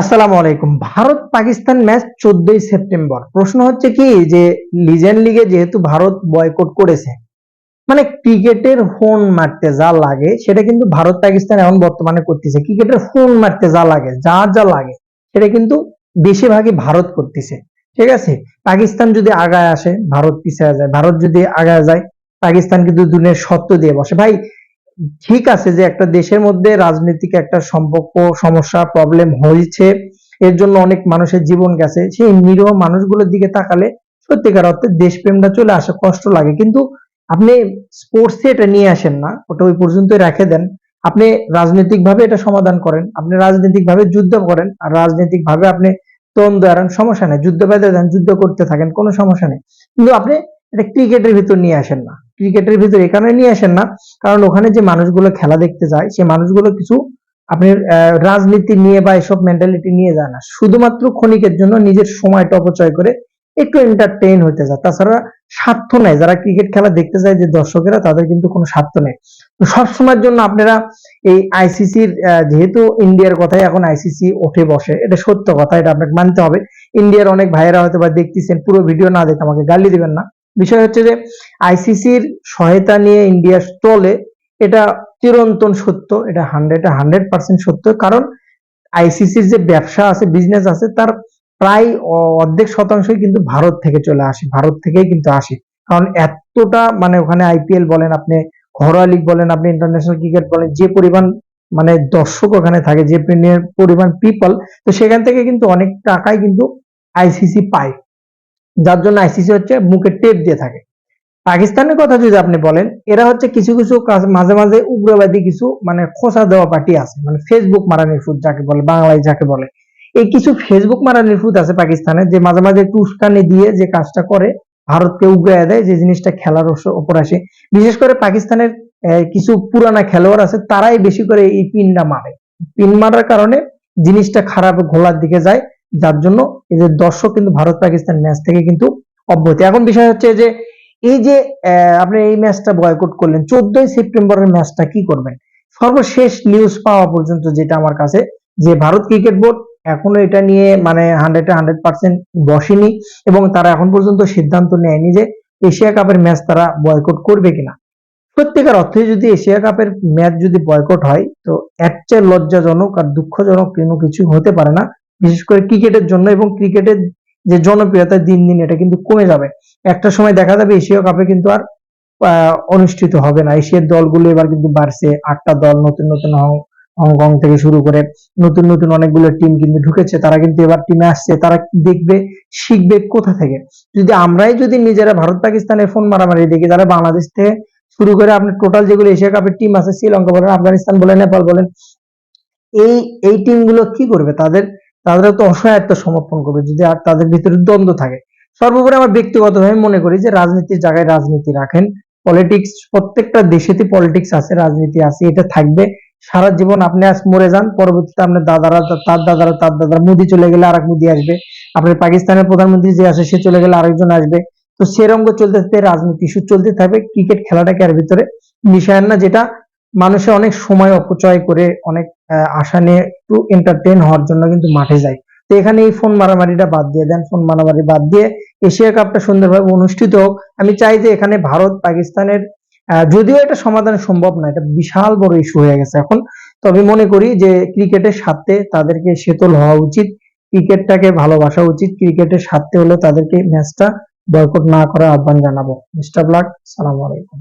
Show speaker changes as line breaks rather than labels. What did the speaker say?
আসসালামু আলাইকুম। ভারত পাকিস্তান ম্যাচ চোদ্দই সেপ্টেম্বর। প্রশ্ন হচ্ছে কি, যে লিজেন্ড লিগে যেহেতু ভারত বয়কট করেছে মানে ক্রিকেটের ফোন মারতে যা লাগে, সেটা কিন্তু ভারত পাকিস্তান এখন বর্তমানে করতেছে। ক্রিকেটের ফোন মারতে যা লাগে, যা যা লাগে, সেটা কিন্তু বেশিরভাগই ভারত করতেছে। ঠিক আছে? পাকিস্তান যদি আগায় আসে, ভারত পিছিয়ে যায়। ভারত যদি আগায় যায়, পাকিস্তান কিন্তু দুনিয়ার সত্য দিয়ে বসে। ভাই ঠিক আছে যে একটা দেশের মধ্যে রাজনৈতিক একটা সম্পর্ক, সমস্যা প্রবলেম হয়েছে। এর জন্য অনেক মানুষের জীবন গেছে। সেই নিরীহ মানুষগুলোর দিকে তাকালে সত্যিকার অর্থে দেশপ্রেমটা চলে আসে, কষ্ট লাগে। কিন্তু আপনি স্পোর্টসে এটা নিয়ে আসেন না, ওটা ওই পর্যন্তই রেখে দেন। আপনি রাজনৈতিক ভাবে এটা সমাধান করেন। আপনি রাজনৈতিক ভাবে যুদ্ধ করেন। আর রাজনৈতিক ভাবে আপনি দ্বন্দ্ব এড়ান, সমস্যা নেই। যুদ্ধ বেঁধে দেন, যুদ্ধ করতে থাকেন, কোনো সমস্যা নেই। কিন্তু আপনি এটা ক্রিকেটের ভিতর নিয়ে আসেন না। ক্রিকেটের ভিতর এখানে নিয়ে আসেন না। কারণ ওখানে যে মানুষগুলো খেলা দেখতে যায়, সে মানুষগুলো কিছু আপনি রাজনীতি নিয়ে বা এসব মেন্টালিটি নিয়ে যায় না। শুধুমাত্র ক্ষণিকের জন্য নিজের সময়টা অপচয় করে একটু এন্টারটেইন হতে যায়। তাছাড়া স্বার্থ নেই। যারা ক্রিকেট খেলা দেখতে যায় যে দর্শকেরা, তাদের কিন্তু কোনো স্বার্থ নেই। তো সবসময়ের জন্য আপনারা এই আইসিসির যেহেতু ইন্ডিয়ার কথাই এখন আইসিসি ওঠে বসে, এটা সত্য কথা, এটা আপনাকে মানতে হবে। ইন্ডিয়ার অনেক ভাইয়েরা হয়তো বা দেখতেছেন, পুরো ভিডিও না দেখে আমাকে গালি দিবেন না। বিষয় হচ্ছে যে আইসিসির সহায়তা নিয়ে ইন্ডিয়া চলে এটা চিরন্তন সত্য, এটা হান্ড্রেড হান্ড্রেড পার্সেন্ট সত্য। কারণ আইসিসির যে ব্যবসা আছে বিজনেস আছে, তার প্রায় অর্ধেক শতাংশই কিন্তু ভারত থেকে চলে আসে, ভারত থেকেই কিন্তু আসে। কারণ এতটা মানে ওখানে আইপিএল বলেন আপনি, ঘরোয়া লিগ বলেন আপনি ইন্টারন্যাশনাল ক্রিকেট বলেন, যে পরিমাণ মানে দর্শক ওখানে থাকে, যে পরিমাণ- পরিমাণ পিপল তো সেখান থেকে কিন্তু অনেক টাকাই কিন্তু আইসিসি পায়। যার জন্য আইসিসি হচ্ছে মুখে টেপ দিয়ে থাকে। পাকিস্তানের কথা যদি আপনি বলেন, এরা হচ্ছে কিছু কিছু মাঝে মাঝে উগ্রবাদী কিছু মানে খোসা দেওয়া পার্টি আছে মানে ফেসবুক মারানির ফুট যাকে বলে বাংলায় যাকে বলে। এই কিছু ফেসবুক মারানির ফুট আছে পাকিস্তানে যে মাঝে মাঝে একটু দিয়ে যে কাজটা করে, ভারতকে উগড়ে দেয়, যে জিনিসটা খেলার ওপর আসে। বিশেষ করে পাকিস্তানের কিছু পুরানা খেলোয়াড় আছে, তারাই বেশি করে এই পিনটা মারে। পিন মারার কারণে জিনিসটা খারাপ, ঘোলার দিকে যায়। যার জন্য যে দর্শক কিন্তু ভারত পাকিস্তান ম্যাচ থেকে কিন্তু অব্যাহতি। এখন বিষয় হচ্ছে যে, এই যে আপনি এই ম্যাচটা বয়কট করলেন, চোদ্দই সেপ্টেম্বরের ম্যাচটা কি করবেন? সর্বশেষ নিউজ পাওয়া পর্যন্ত যেটা আমার কাছে, যে ভারত ক্রিকেট বোর্ড এখনও এটা নিয়ে মানে হান্ড্রেড হান্ড্রেড পার্সেন্ট বসেনি এবং তারা এখন পর্যন্ত সিদ্ধান্ত নেয়নি যে এশিয়া কাপের ম্যাচ তারা বয়কট করবে কিনা। সত্যিকার অর্থে যদি এশিয়া কাপের ম্যাচ যদি বয়কট হয়, তো এর চেয়ে লজ্জাজনক আর দুঃখজনক কোনো কিছু হতে পারে না। বিশেষ করে ক্রিকেটের জন্য এবং ক্রিকেটের যে জনপ্রিয়তা দিন দিন এটা কিন্তু কমে যাবে। একটা সময় দেখা যাবে এশিয়া কাপে কিন্তু আর অনুষ্ঠিত হবে না। এশিয়ার দলগুলো এবার কিন্তু বাড়ছে। আটটা দল নতুন নতুন হংকং থেকে শুরু করে নতুন নতুন অনেকগুলো টিম কিন্তু ঢুকেছে। তারা কিন্তু এবার টিমে আসছে। তারা দেখবে, শিখবে কোথা থেকে? যদি আমরাই যদি নিজেরা ভারত পাকিস্তানের ফোন মারামারি দেখি তাহলে বাংলাদেশ থেকে শুরু করে আপনি টোটাল যেগুলো এশিয়া কাপের টিম আছে, শ্রীলঙ্কা বলেন, আফগানিস্তান বলেন, নেপাল বলেন, এই এই টিমগুলো কি করবে? তাদের তাদের তো অসহায়ত্ব সমর্পণ করবে যদি আর তাদের ভিতরে দ্বন্দ্ব থাকে। সর্বোপরি আমার ব্যক্তিগতভাবে মনে করি যে রাজনীতির জায়গায় রাজনীতি রাখেন। পলিটিক্স প্রত্যেকটা দেশেতে পলিটিক্স আছে, রাজনীতি আছে, এটা থাকবে। সারা জীবন আপনি আজ মরে যান, পরবর্তীতে আপনার দাদারা, তার দাদারা তার দাদারা মোদি চলে গেলে আরেক মোদি আসবে। আপনার পাকিস্তানের প্রধানমন্ত্রী যে আসে সে চলে গেলে আরেকজন আসবে। তো সেরঙ্গ চলতে থাকতে রাজনীতি ইস্যু চলতে থাকবে ক্রিকেট খেলাটাকে আর ভিতরে মিশায়েন না, যেটা মানুষের অনেক সময় অপচয় করে, অনেক আশা নিয়ে একটু এন্টারটেইন হওয়ার জন্য কিন্তু মাঠে যায়। তো এখানে এই ফোন মারামারিটা বাদ দিয়ে দেন ফোন মারামারি বাদ দিয়ে এশিয়া কাপটা সুন্দরভাবে অনুষ্ঠিত হোক। আমি চাই যে এখানে ভারত পাকিস্তানের যদিও এটা সমাধান সম্ভব না, এটা বিশাল বড় ইস্যু হয়ে গেছে এখন। তবে মনে করি যে ক্রিকেটের সাথে তাদেরকে সেতল হওয়া উচিত, ক্রিকেটটাকে ভালোবাসা উচিত, ক্রিকেটের সাথে হলে তাদেরকে ম্যাচটা বয়কট না করার আহ্বান জানাব। মিস্টার ব্লাক, সালাম আলাইকুম।